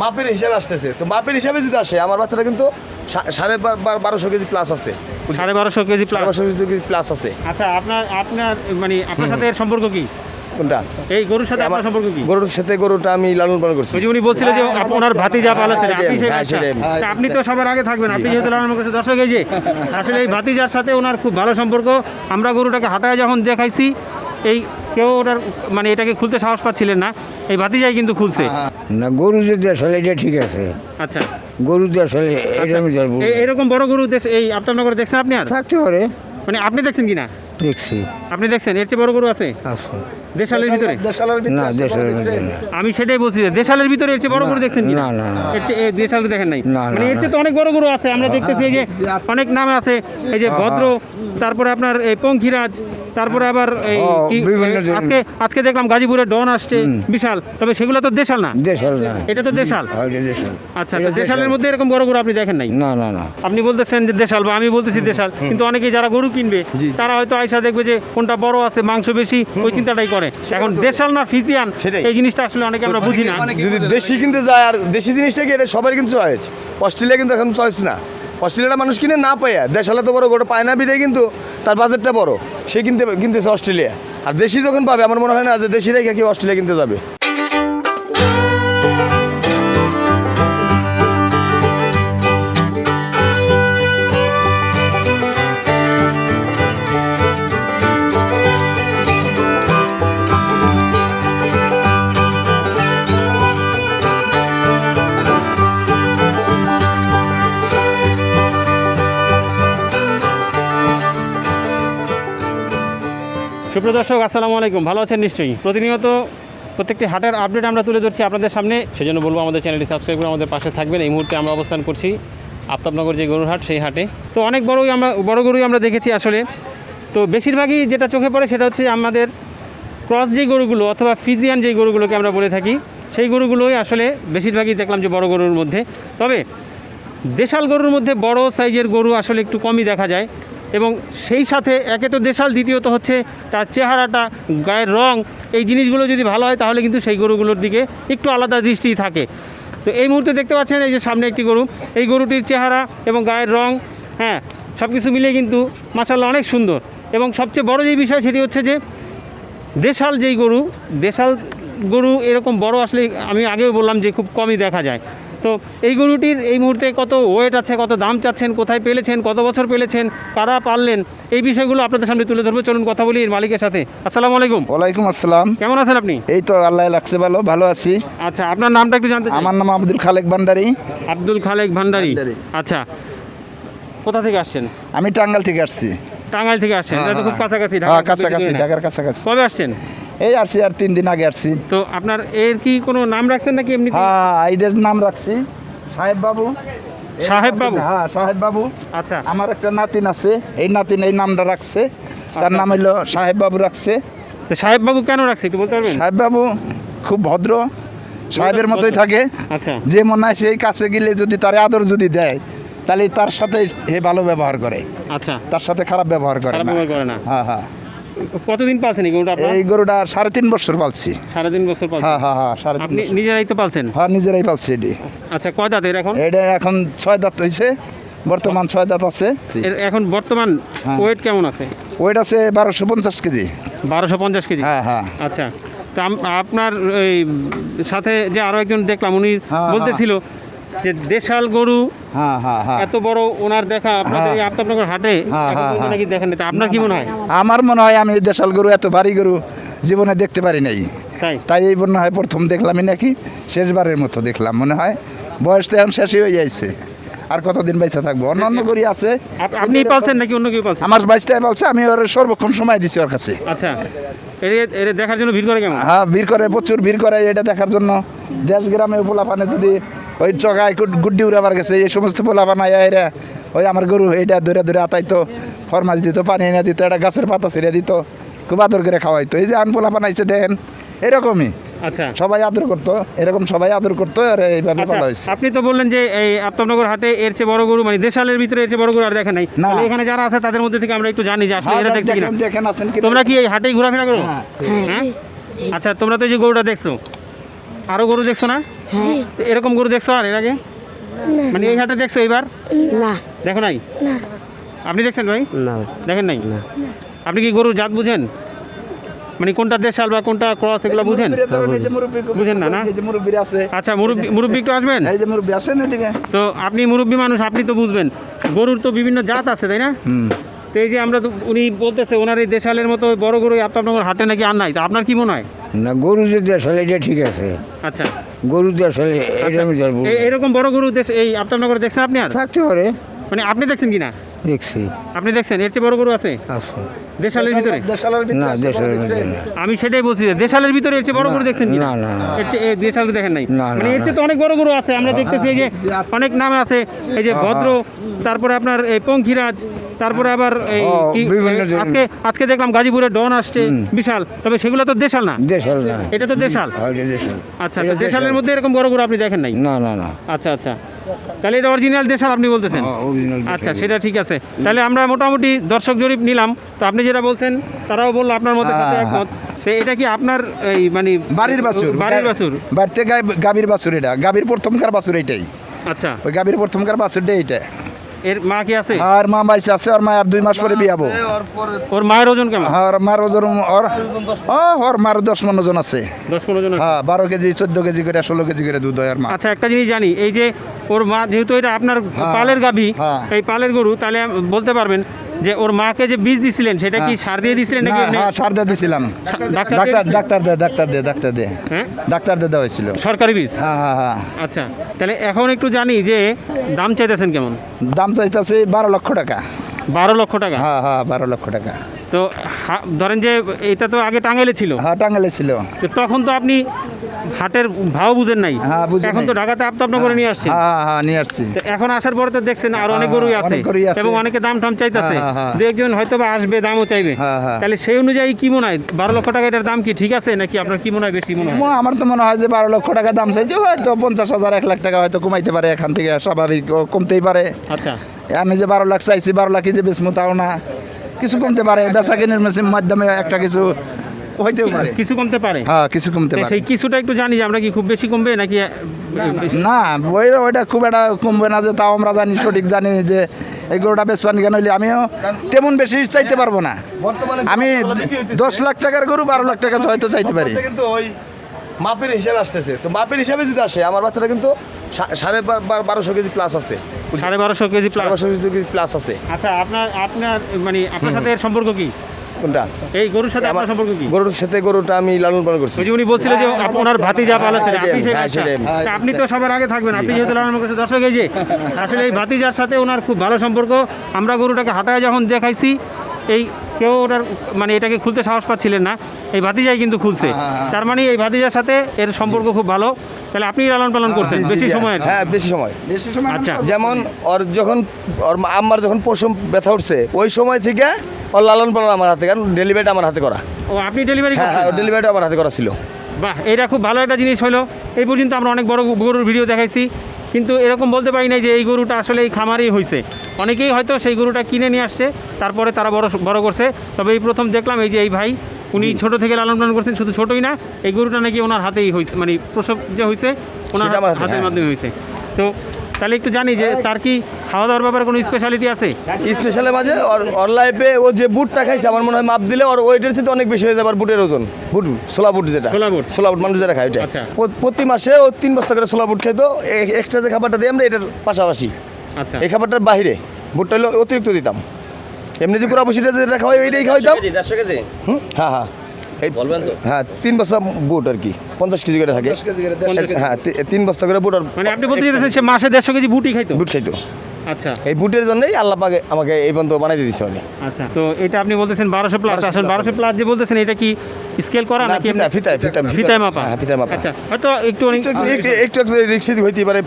মাপের হিসাবে আসতেছে। তো মাপের হিসাবে যদি আসে আমার বাচ্চাটা কিন্তু সাড়ে বারোশো কেজি প্লাস আছে। সাড়ে বারোশো কেজি প্লাস বারোশো কেজি প্লাস আছে। আচ্ছা আপনার আপনার মানে আপনার সাথে এর সম্পর্ক কি? কোনটা? এই গরুর সাথে সম্পর্ক কি? গরুর সাথে গরুটা আমি লালন পালন করছি। উনি বলছিলেন যে ভাতিজা হ্যাঁ, আপনি হ্যাঁ। সেটাই। তা আপনি তো সবার আগে থাকবেন আপনি যেহেতু লালন করছেন দর্শক এই যে আসলে এই ভাতিজার সাথে ওনার খুব ভালো সম্পর্ক। আমরা গরুটাকে হাঁটায় যখন দেখাইছি এই কেউ ওটার মানে এটাকে খুলতে সাহস পাচ্ছিলেন না। এই ভাতিজাই কিন্তু খুলছে। না গরু যে আসলে এটা ঠিক আছে। আচ্ছা। গরু দিয়ে আসলে এটা আমি জানব এই- এরকম বড় গরু দেশ এই আপনার দেখছেন আপনি আর? থাকতে পারে। মানে আপনি দেখছেন কিনা দেখছি। আপনি দেখছেন এর চেয়ে বড় গরু আছে? দেশালের ভিতরে? না আমি সেটাই বলছি যে দেশালের ভিতরে এর চেয়ে বড় গরু দেখছেন না, না, না। এর চেয়ে দেশাল দেখেন নাই। মানে এর চেয়ে তো অনেক বড় গরু আছে। আমরা দেখতেছি এই যে অনেক নামে আছে। এই যে ভদ্র তারপরে আপনার এই পঙ্খিরাজ তারপরে আবার এই। আজকে আজকে দেখলাম গাজীপুরে ডন আসছে বিশাল। তবে সেগুলো তো দেশাল না? দেশাল না। এটা তো দেশাল? হ্যাঁ, আচ্ছা দেশালের মধ্যে এরকম বড় গরু আপনি দেখেন নাই? না না না। আপনি বলতেছেন যে দেশাল বা আমি বলতেছি দেশাল কিন্তু অনেকেই যারা গরু কিনবে তারা হয়তো আয়সা দেখবে যে কোনটা বড় আছে মাংস বেশি ওই চিন্তাটাই করে। এখন দেশাল না ফিজিয়ান। এই জিনিসটা আসলে অনেকে আমরা বুঝি না। যদি দেশি কিনতে যায় আর দেশি জিনিসটা কি এটা সবার কিন্তু চয়েস অস্ট্রেলিয়া কিন্তু এখন চয়েস না। অস্ট্রেলিয়াটা মানুষ কিনে না পায় দেশালে তো বড় গোটা পায় না বিদায় কিন্তু তার বাজেটটা বড়। সে কিনতে কিনতেছে অস্ট্রেলিয়া। আর দেশি যখন পাবে আমার মনে হয় না যে দেশিরাই কি কেউ অস্ট্রেলিয়া কিনতে যাবে। সুপ্রিয় দর্শক, আসসালামু আলাইকুম। ভালো আছেন নিশ্চয়ই? প্রতিনিয়ত প্রত্যেকটি হাটের আপডেট আমরা তুলে ধরছি আপনাদের সামনে। সেজন্য বলব আমাদের চ্যানেলটি সাবস্ক্রাইব করে আমাদের পাশে থাকবেন। এই মুহূর্তে আমরা অবস্থান করছি আফতাবনগর যে গরুর হাট সেই হাটে। তো অনেক বড়ই আমরা, বড় গরুই আমরা দেখেছি আসলে। তো বেশিরভাগই যেটা চোখে পড়ে সেটা হচ্ছে আমাদের ক্রস যে গরুগুলো অথবা ফিজিয়ান যে গরুগুলোকে আমরা বলে থাকি, সেই গরুগুলোই আসলে বেশিরভাগই দেখলাম যে বড় গরুর মধ্যে। তবে দেশাল গরুর মধ্যে বড় সাইজের গরু আসলে একটু কমই দেখা যায়। এবং সেই সাথে একে তো দেশাল, দ্বিতীয়ত হচ্ছে তার চেহারাটা, গায়ের রং, এই জিনিসগুলো যদি ভালো হয় তাহলে কিন্তু সেই গরুগুলোর দিকে একটু আলাদা দৃষ্টি থাকে। তো এই মুহূর্তে দেখতে পাচ্ছেন এই যে সামনে একটি গরু, এই গরুটির চেহারা এবং গায়ের রং হ্যাঁ সব কিছু মিলিয়ে কিন্তু মাসাল্লাহ অনেক সুন্দর। এবং সবচেয়ে বড় যে বিষয় সেটি হচ্ছে যে দেশাল যেই গরু, দেশাল গরু এরকম বড় আসলে আমি আগেও বললাম যে খুব কমই দেখা যায়। তো এই গরুটির এই মুহূর্তে কত ওয়েট আছে কত দাম চাচ্ছেন কোথায় পেলেছেন কত বছর পেলেছেন কারা পারলেন এই বিষয়গুলো আপনাদের সামনে তুলে ধরবো। চলুন কথা বলি মালিকের সাথে। আসসালামু আলাইকুম। ওয়ালাইকুম আসসালাম। কেমন আছেন আপনি? এই তো আল্লাহ লাগছে ভালো ভালো আছি। আচ্ছা আপনার নামটা একটু জানতে আমার নাম আব্দুল খালেক ভান্ডারি। আব্দুল খালেক ভান্ডারি। আচ্ছা কোথা থেকে আসছেন? আমি টাঙ্গাল থেকে আসছি। টাঙ্গাইল থেকে আসছেন। খুব হ্যাঁ খুব বেশি কাছাকাছি ঢাকার কাছাকাছি। কবে আসছেন? এই আসছি আর তিন দিন আগে আসছি। তো আপনার এর কি কোনো নাম রাখছেন নাকি এমনি হ্যাঁ আইডের নাম রাখছি। সাহেব বাবু। সাহেব বাবু? হ্যাঁ সাহেব বাবু। আচ্ছা। আমার একটা নাতিন আছে এই নাতিন এই নামটা রাখছে। তার আচ্ছা। নাম হইল সাহেব বাবু রাখছে। সাহেব বাবু কেন রাখছে একটু বলতে পারবেন? সাহেব বাবু খুব ভদ্র সাহেবের মতোই থাকে। আচ্ছা। যে মনে হয় সেই কাছে গেলে যদি তার আদর যদি দেয় তাহলে তার সাথে হে ভালো ব্যবহার করে। আচ্ছা। তার সাথে খারাপ ব্যবহার করে ব্যবহার করে না। হ্যাঁ হ্যাঁ। কতদিন পালছেন এই গরুটা এই গরুটা সাড়ে তিন বছর পালছি। সাড়ে তিন বছর হ্যাঁ হ্যাঁ হ্যাঁ সাড়ে আপনি নিজেরাই তো পালছেন? হ্যাঁ নিজেরাই পালছি এটি। আচ্ছা কয় দাঁতের এখন? এটা এখন ছয় দাঁত হয়েছে বর্তমান ছয় দাঁত আছে। এখন বর্তমান হ্যাঁ। ওয়েট কেমন আছে? ওইটা আছে বারোশো পঞ্চাশ কেজি। বারোশো পঞ্চাশ কেজি? হ্যাঁ হ্যাঁ। আচ্ছা তা আপনার এই সাথে যে আরও একজন দেখলাম উনি হ্যাঁ, বলতেছিল যে দেশাল গরু হ্যাঁ হ্যাঁ হ্যাঁ। এত বড় ওনার দেখা আপনাদের এই হাটে। নাকি দেখেন আপনার কি মনে হয়? আমার মনে হয় আমি দেশাল গরু এত ভারী গরু জীবনে দেখতে পারি নাই। তাই? এই মনে হয় প্রথম দেখলামই নাকি শেষবারের মতো দেখলাম মনে হয়। বয়স তো এখন শেষই হয়ে যাইছে। আর কতদিন বেঁচে থাকব? অন্য অন্য গরু আছে আপনি পালছেন নাকি অন্য কেউ পালছেন আমার বাইশটাই বলছে আমি ওর সর্বক্ষণ সময় দিছি ওর কাছে। আচ্ছা। দেখার জন্য ভিড় করে কেমন? হ্যাঁ ভিড় করে প্রচুর ভিড় করে এটা দেখার জন্য। দেশ গ্রামে পোলাপানে যদি ওই চকায় গুড- গুড্ডি উড়াবার গেছে এই সমস্ত পোলাপানা এরা ওই আমার গরু এইটা ধরে ধরে আতাইতো ফরমাস দিত পানি এনে দিত একটা গাছের পাতা ছিঁড়ে দিত খুব আদর করে খাওয়াইতো। এই যে আন পোলাপান আইছে দেন এরকমই। আচ্ছা। সবাই আদর করতো এরকম সবাই আদর করতো আর এইভাবে আচ্ছা, পালা হয়েছে। আপনি তো বললেন যে এই আফতাবনগর হাটে এর চেয়ে বড় গরু মানে দেশালের ভিতরে এর চেয়ে বড় গরু আর দেখেন নাই। না। এখানে যারা আছে তাদের মধ্যে থেকে আমরা একটু জানি যে আসলে হ্যাঁ, এরা দেখছে কিনা। দেখেন দেখেন আছেন কি তোমরা কি এই হাটেই ঘোরাফেরা করো? হ্যাঁ। হ্যাঁ আচ্ছা তোমরা তো এই যে গরুটা দেখছ। আরও গরু দেখছ না? তো এরকম গরু দেখছ আর এর আগে? মানে এই হাটে দেখছ এবার না। দেখো নাই? আপনি দেখছেন ভাই? না। দেখেন নাই? আপনি কি গরুর জাত বুঝেন? মানে কোনটা দেশাল বা কোনটা ক্রস এগুলো বুঝেন? এই যে মুরব্বি বুঝেন না, না? এই যে মুরব্বি আছে। আচ্ছা মুরব্বী মুরব্বী একটু আসবেন? এই যে মুরব্বি আসেন এদিকে। তো আপনি মুরব্বী মানুষ আপনি তো বুঝবেন। গরুর তো বিভিন্ন জাত আছে তাই না? তো এই যে আমরা তো উনি বলতেছে ওনার এই দেশালের মতো বড় গরু আপনার হাটে নাকি আর নাই? তো আপনার কি মনে হয়? না গরু যে দেশালে এটা ঠিক আছে। আচ্ছা। গরু দেশালে এটা আমি জানব এরকম বড় গরু দেশ এই আপনার দেখছেন আপনি আর? থাকতে পারে। মানে আপনি দেখছেন কিনা? দেখছি। আপনি দেখছেন? এর চেয়ে বড় গরু আছে? আছে। দেশালের ভিতরে? দেশালের ভিতরে না দেশালের বড় না। আমি সেটাই বলছি দেশালের ভিতরে এর চেয়ে বড় গরু দেখছেন কি? না না এর চেয়ে দেশাল দেখেন নাই। মানে এর চেয়ে তো অনেক বড় গরু আছে আমরা দেখতেছি এই যে অনেক নামে আছে এই যে ভদ্র তারপরে আপনার এই পঙ্খিরাজ তারপরে আবার এই। আজকে আজকে দেখলাম গাজীপুরে ডন আসছে বিশাল। তবে সেগুলো তো দেশাল না? দেশাল না। এটা তো দেশাল? হ্যাঁ, আচ্ছা দেশালের মধ্যে এরকম বড় গরু আপনি দেখেন নাই? না না না। আচ্ছা আচ্ছা। তাহলে এটা অরিজিনাল দেশাল আপনি বলতেছেন? হ্যাঁ। আচ্ছা সেটা ঠিক আছে। তাহলে আমরা মোটামুটি দর্শক জরিপ নিলাম। তো আপনি যেটা বলছেন তারাও বলল আপনার মতো হ্যাঁ, একমত। সে এটা কি আপনার এই মানে বাড়ির বাছুর বাড়ির বাছুর? বাড়িতে গাভীর বাছুর এটা। গাভীর প্রথমকার বাছুর এইটাই আচ্ছা। ওই গাভীর প্রথমকার বাছুরটা এইটা এর মা কি আছে? আর মা বাইসে আছে আর মা আর দুই মাস পরে বিয়াবো ওর মায়ের ওজন কেমন? আর মার ওজন ওর ওর মার দশ মন ওজন আছে। দশ। হ্যাঁ বারো কেজি চোদ্দ কেজি করে ষোলো কেজি করে দুধ হয় আর মা। আচ্ছা একটা জিনিস জানি এই যে ওর মা যেহেতু এটা আপনার পালের গাভী হ্যাঁ। এই পালের গরু তাহলে বলতে পারবেন যে ওর মাকে যে বীজ দিছিলেন সেটা কি সার দিয়ে দিছিলেন নাকি হ্যাঁ হ্যাঁ সার দিয়ে দিছিলাম। ডাক্তার ডাক্তার দে ডাক্তার দে ডাক্তার দে হ্যাঁ? ডাক্তার দে দেওয়া হয়েছিল। সরকারি বীজ? হ্যাঁ হ্যাঁ হ্যাঁ। আচ্ছা তাহলে এখন একটু জানি যে দাম চাইতেছেন কেমন? দাম চাইতেছে বারো লক্ষ টাকা। বারো লক্ষ টাকা? হ্যাঁ হ্যাঁ বারো লক্ষ টাকা। তো ধরেন যে এটা তো আগে টাঙ্গাইলে ছিল। হ্যাঁ টাঙ্গালে ছিল। তো তখন তো আপনি হাটের ভাও বুঝেন নাই? হ্যাঁ, এখন তো ঢাকাতে আপতাপনা করে নিয়ে আসছেন। হ্যাঁ হ্যাঁ নিয়ে আসছি। এখন আসার পরে তো দেখছেন আর অনেক হ্যাঁ, গরুই আছে। এবং অনেকে দাম টাম চাইতেছে। হ্যাঁ, হ্যাঁ, দু একজন হয়তো বা আসবে দামও চাইবে। হ্যাঁ, হ্যাঁ। তাহলে সেই অনুযায়ী কি মনে হয়? বারো লক্ষ টাকা এটার দাম কি ঠিক আছে নাকি আপনার কি মনে হয় বেশি মনে হয়? আমার তো মনে হয় যে বারো লক্ষ টাকা দাম চাইছে হয়তো পঞ্চাশ হাজার এক লাখ টাকা হয়তো কমাইতে পারে এখান থেকে স্বাভাবিক কমতেই পারে। আচ্ছা। আমি যে বারো লাখ চাইছি বারো লাখই যে বেচমু তাও না। কিছু কমতে পারে বেচা কিনের মেশিন মাধ্যমে একটা কিছু হইতেও পারে। কিছু কমতে পারে? হ্যাঁ কিছু কমতে পারে। সেই কিছুটা একটু জানি যে আমরা কি খুব বেশি কমবে নাকি না ওই ওইটা খুব একটা কমবে না যে তাও আমরা জানি সঠিক জানি যে এই গরুটা বেচবান কেন হইলে। আমিও তেমন বেশি চাইতে পারব না। বর্তমানে আমি দশ লাখ টাকার গরু বারো লাখ টাকা হয়তো চাইতে পারি। কিন্তু ওই মাপের হিসাবে আসতেছে। তো মাপের হিসাবে যদি আসে আমার বাচ্চাটা কিন্তু সা- সাড়ে বারোশো কেজি প্লাস আছে। সাড়ে বারোশো কেজি প্লাস বারোশো কেজি প্লাস আছে। আচ্ছা আপনার আপনার মানে আপনার সাথে এর সম্পর্ক কি? কোনটা? এই গরুর সাথে আপনার সম্পর্ক কি? গরুর সাথে গরুটা আমি লালন পালন করছি। ওই যে উনি বলছিলেন যে আপ- ওনার ভাতিজা পালাচ্ছেন সেটাই, আপনি হ্যাঁ। তা আপনি তো সবার আগে থাকবেন আপনি যেহেতু লালন পালন করছেন। দর্শক এই যে আসলে এই ভাতিজার সাথে ওনার খুব ভালো সম্পর্ক আমরা গরুটাকে হাঁটায় যখন দেখাইছি এই কেউ ওটার মানে এটাকে খুলতে সাহস পাচ্ছিলেন না। এই ভাতিজাই কিন্তু খুলছে। তার মানে এই ভাতিজার সাথে এর সম্পর্ক খুব ভালো। তাহলে আপনি লালন পালন করছেন বেশি সময় হ্যাঁ বেশি সময়। বেশি সময় আচ্ছা। যেমন ওর যখন ওর আম্মার যখন পশম ব্যথা উঠছে ওই সময় থেকে ওর লালন পালন আমার হাতে কারণ ডেলিভারিটা আমার হাতে করা। ও আপনি ডেলিভারি হ্যাঁ হ্যাঁ করছেন? ডেলিভারিটা আমার হাতে করা ছিল। বাহ এটা খুব ভালো একটা জিনিস হলো। এই পর্যন্ত আমরা অনেক বড় গরুর ভিডিও দেখাইছি। কিন্তু এরকম বলতে পারি নাই যে এই গরুটা আসলে এই খামারেই হয়েছে অনেকেই হয়তো সেই গরুটা কিনে নিয়ে আসছে তারপরে তারা বড় বড় করছে। তবে এই প্রথম দেখলাম এই যে এই ভাই উনি ছোট থেকে লালন পালন করছেন শুধু ছোটই না এই গরুটা নাকি ওনার হাতেই হয়েছে মানে প্রসব যে হয়েছে ওনার সেটা আমার হাতে, হাতের হ্যাঁ। মাধ্যমে হয়েছে তো তাহলে একটু জানি যে তার কি খাওয়া দাওয়ার ব্যাপারে কোনো স্পেশালিটি আছে? স্পেশালের মাঝে ওর ওর লাইফে ও যে বুটটা খাইছে আমার মনে হয় মাপ দিলে ওর ওয়েটের চেয়ে অনেক বেশি হয়ে যাবে আর বুটের ওজন। বুট সোলা বুট যেটা। ছোলা বুট। সোলা বুট মানুষ যেটা খায় ওইটা আচ্ছা। প্রতি মাসে ও তিন বস্তা করে সোলা বুট খাইতো। এক্সট্রা যে খাবারটা দিই আমরা এটার পাশাপাশি। আচ্ছা। এই খাবারটার বাইরে বুটটা হলো অতিরিক্ত দিতাম। এমনি যে কোরা বসিটা যেটা খাওয়াই ওইটাই খাওয়াইতাম। হ্যাঁ হ্যাঁ। হ্যাঁ তিন বস্তা বুট আর কি পঞ্চাশ কেজি করে থাকে। দশ কেজি করে দেড়শো হ্যাঁ তিন বস্তা করে বুট আর মানে আপনি বলতে চাইছেন সে মাসে দেড়শো কেজি বুটই খাইতো? বুট খাইতো। আচ্ছা। এই বুটের জন্যই আল্লাহ পাকে আমাকে এই পর্যন্ত বানাই দিয়েছে উনি। আচ্ছা তো এটা আপনি বলতেছেন বারোশো প্লাস 1200 আসলে বারোশো প্লাস যে বলতেছেন এটা কি স্কেল করা না, নাকি ফিতায়, ফিতায়, ফিতায়, ফিতায় মাপা? হ্যাঁ, ফিতায় মাপা। আচ্ছা হয়তো একটু একটু একটু- রিক্সি হইতে পারে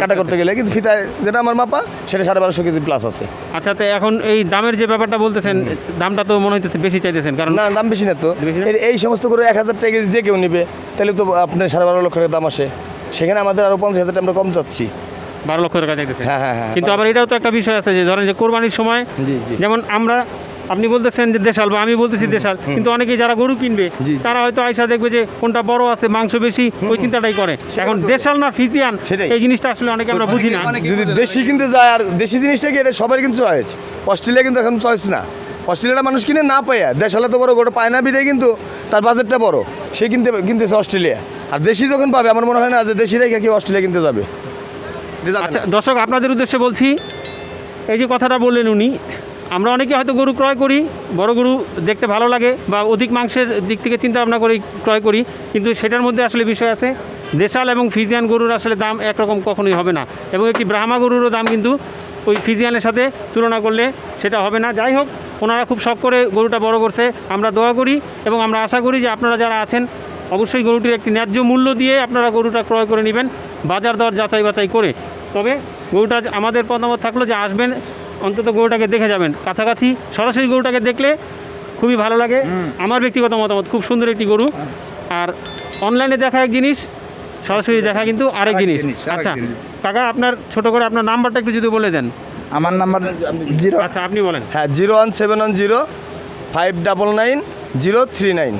কাটা করতে গেলে কিন্তু ফিতায় যেটা আমার মাপা সেটা সাড়ে বারোশো কেজি প্লাস আছে। আচ্ছা তো এখন এই দামের যে ব্যাপারটা বলতেছেন দামটা তো মনে হইতেছে বেশি চাইতেছেন কারণ না দাম বেশি না তো। না? এই সমস্ত করে এক হাজার টাকা কেজি যে কেউ নেবে তাহলে তো আপনার সাড়ে বারো লক্ষ টাকা দাম আসে। সেখানে আমাদের আরও পঞ্চাশ হাজার টাকা আমরা কম চাচ্ছি। বারো লক্ষ টাকা চাইতেছেন? হ্যাঁ হ্যাঁ হ্যাঁ কিন্তু আবার এটাও তো একটা বিষয় আছে যে ধরেন যে কোরবানির সময় যেমন আমরা আপনি বলতেছেন যে দেশাল বা আমি বলতেছি দেশাল কিন্তু অনেকেই যারা গরু কিনবে। তারা হয়তো আয়সা দেখবে যে কোনটা বড় আছে মাংস বেশি ওই চিন্তাটাই করে। এখন দেশাল না ফিজিয়ান। এই জিনিসটা আসলে অনেকে আমরা বুঝি না। যদি দেশি কিনতে যায় আর দেশি জিনিসটা কি এটা সবার কিন্তু চয়েস। অস্ট্রেলিয়া কিন্তু এখন চয়েস না। অস্ট্রেলিয়াটা মানুষ কিনে না পাইয়া দেশালে তো বড় গোটা পায় না বিদে কিন্তু তার বাজেটটা বড়। সে কিনতে কিনতেছে অস্ট্রেলিয়া। আর দেশি যখন পাবে আমার মনে হয় না যে দেশি রেখে কেউ অস্ট্রেলিয়া কিনতে যাবে। আচ্ছা দর্শক আপনাদের উদ্দেশ্যে বলছি এই যে কথাটা বললেন উনি আমরা অনেকে হয়তো গরু ক্রয় করি, বড় গরু দেখতে ভালো লাগে বা অধিক মাংসের দিক থেকে চিন্তা ভাবনা করে, ক্রয় করি, কিন্তু সেটার মধ্যে আসলে বিষয় আছে, দেশাল এবং ফিজিয়ান গরুর আসলে দাম একরকম কখনোই হবে না এবং একটি ব্রাহ্মা গরুরও দাম কিন্তু ওই ফিজিয়ানের সাথে তুলনা করলে সেটা হবে না। যাই হোক, ওনারা খুব শখ করে গরুটা বড় করছে, আমরা দোয়া করি এবং আমরা আশা করি যে আপনারা যারা আছেন, অবশ্যই গরুটির একটি ন্যায্য মূল্য দিয়ে আপনারা গরুটা ক্রয় করে নেবেন, বাজার দর যাচাই বাছাই করে। তবে গরুটা আমাদের মতামত থাকল যে আসবেন অন্তত গরুটাকে দেখে যাবেন। কাছাকাছি সরাসরি গরুটাকে দেখলে খুবই ভালো লাগে। আমার ব্যক্তিগত মতামত খুব সুন্দর একটি গরু। আর অনলাইনে দেখা এক জিনিস সরাসরি দেখা কিন্তু আরেক জিনিস। জিনিস, আচ্ছা। কাকা আপনার ছোট করে আপনার নাম্বারটা একটু যদি বলে দেন। আমার নাম্বার জিরো আচ্ছা আপনি বলেন। হ্যাঁ zero one seven one zero five double nine zero three nine.